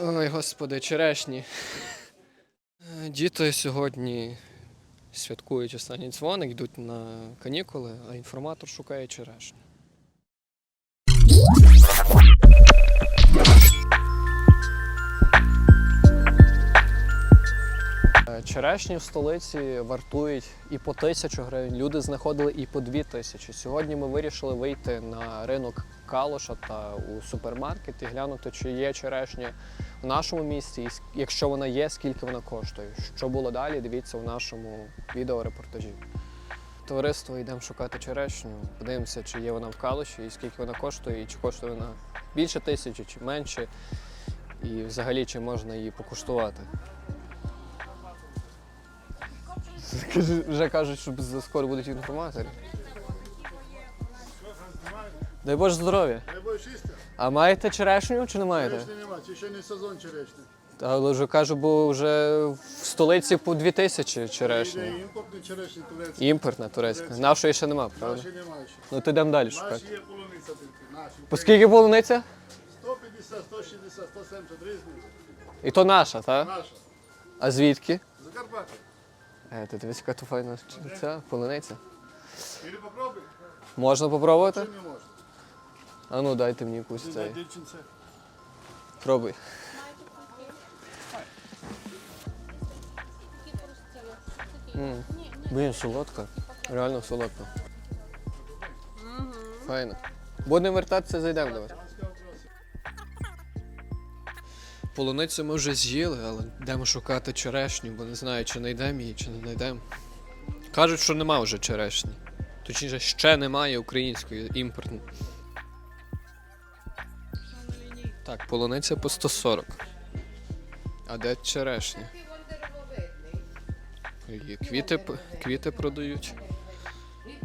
Ой, господи, черешні. Е, Діти сьогодні святкують останній дзвоник, йдуть на канікули, а інформатор шукає черешню. Е, Черешні в столиці вартують і по тисячу гривень. Люди знаходили і по дві тисячі. Сьогодні ми вирішили вийти на ринок Калуша та у супермаркет і глянути, чи є черешня в нашому місті, якщо вона є, скільки вона коштує. Що було далі, дивіться в нашому відеорепортажі. Товариство йдемо шукати черешню, подивимося, чи є вона в Калуші, і скільки вона коштує, і чи коштує вона більше тисячі, чи менше, і взагалі чи можна її покуштувати. Вже кажуть, що скоро будуть інформатори. Дай Боже здоров'я. Дай Боже чисте. А маєте черешню чи не маєте? Черешні нема, чи ще не сезон черешні. Але вже кажу, бо вже в столиці по дві тисячі Іде черешні. імпортні черешні турецькі. Імпортна турецька. Нашої ще нема, правда? Наші немає ще. Ну ти йдемо далі Наші шукати. є полуниця тільки. Наші. По скільки полуниця? 150, 160, 170 різні. І то наша, так? Наша. А звідки? Закарпаття. Е, ти дивись, яка то файна ця полуниця. Попробуй. Можна попробувати? Чи не можна? А ну дайте мені якусь цей. Пробуй. М, Блін, солодка. Реально солодка. Файно. Будемо вертатися, зайдемо до вас. Полуницю ми вже з'їли, але йдемо шукати черешню, бо не знаю, чи знайдемо її, чи не знайдемо. Кажуть, що нема вже черешні. Точніше, ще немає української імпортної. Так, полуниця по 140. А де черешня? Квіти, квіти продають.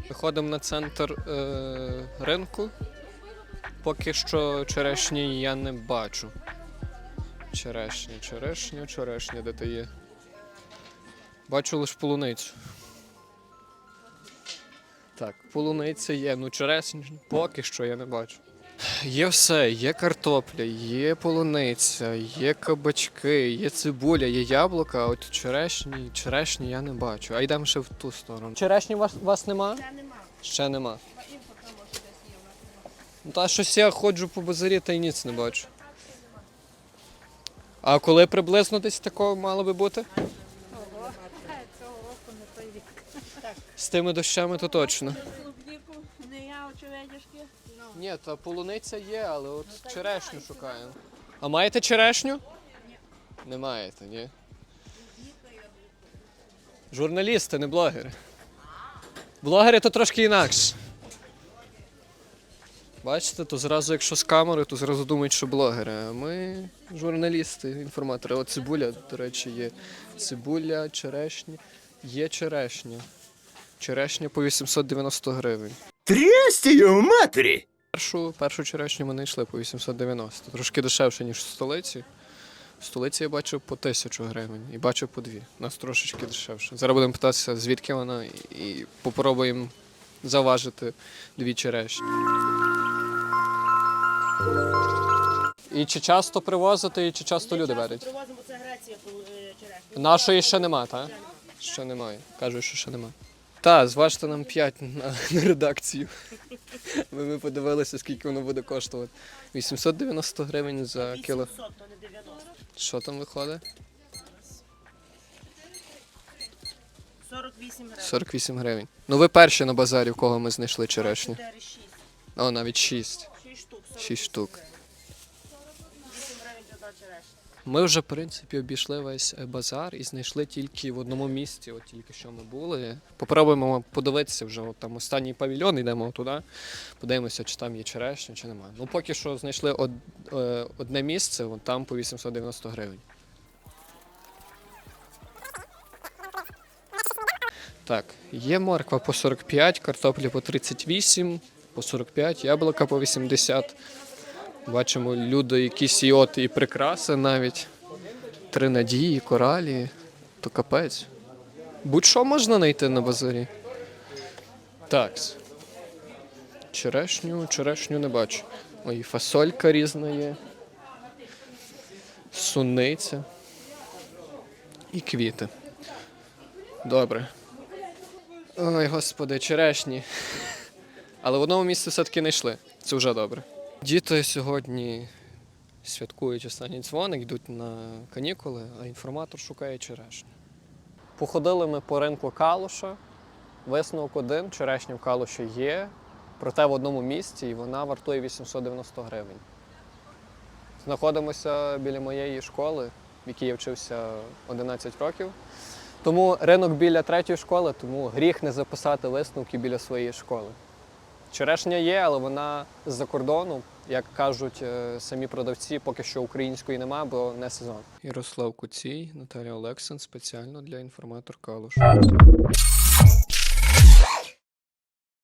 Виходимо на центр е, ринку. Поки що черешні я не бачу. Черешня, черешня, черешня, де ти є. Бачу лише полуницю. Так, полуниця є, ну черешні поки що я не бачу. Є все, є картопля, є полуниця, є кабачки, є цибуля, є яблука, а от черешні, черешні я не бачу. А йдемо ще в ту сторону. Черешні у вас, вас нема? Ще нема. Ще нема. Імпортна може десь є у нас. Ну та щось я ходжу по базарі та й ніц не бачу. А коли приблизно десь такого мало би бути? Цього року не той вік. З тими дощами то точно. Клубніку не я очевидячки. Ну, Ні, та полуниця є, але от черешню шукаємо. А маєте черешню? Ні. Не маєте, ні. Журналісти, не блогери. Блогери то трошки інакше. Бачите, то зразу, якщо з камери, то зразу думають, що блогери. А ми журналісти, інформатори. От цибуля, до речі, є. Цибуля, черешня. Є черешня. Черешня по 890 гривень. Трясти його матері! Першу, першу черешню ми знайшли по 890. Трошки дешевше, ніж в столиці. В столиці я бачив по 1000 гривень і бачив по дві. У нас трошечки дешевше. Зараз будемо питатися, звідки вона, і попробуємо заважити дві черешні. І чи часто привозити, і чи часто люди беруть? Привозимо це Греція е, черешню. Нашої ще нема, так? Ще немає. Кажуть, що ще нема. Та, зважте нам 5 на, на редакцію. Ми, ми подивилися, скільки воно буде коштувати. 890 гривень за кіло. 800, то не 90. Що там виходить? 48 гривень. 48 гривень. Ну ви перші на базарі, в кого ми знайшли черешню. 4, 6. О, навіть 6. 6 штук. 6 штук. 8 гривень. Ми вже, в принципі, обійшли весь е, базар і знайшли тільки в одному місці, от тільки що ми були. Попробуємо подивитися вже, от там останній павільйон, йдемо туди, подивимося, чи там є черешня, чи немає. Ну, поки що знайшли од, е, одне місце, от там по 890 гривень. Так, є морква по 45, картопля по 38, по 45, яблука по 80. Бачимо люди, якісь і і прикраси навіть. Три надії, коралі, то капець. Будь-що можна знайти на базарі. Так. Черешню, черешню не бачу. Ой, фасолька різна є. суниця і квіти. Добре. Ой, господи, черешні. Але в одному місці все-таки не йшли. Це вже добре. Діти сьогодні святкують останній дзвоник, йдуть на канікули, а інформатор шукає черешню. Походили ми по ринку Калуша. Висновок один, черешня в Калуші є, проте в одному місці і вона вартує 890 гривень. Знаходимося біля моєї школи, в якій я вчився 11 років. Тому ринок біля третьої школи, тому гріх не записати висновки біля своєї школи. Черешня є, але вона з-за кордону, як кажуть е, самі продавці, поки що української нема, бо не сезон. Ярослав Куцій, Наталя Олексин спеціально для інформатор Калуш.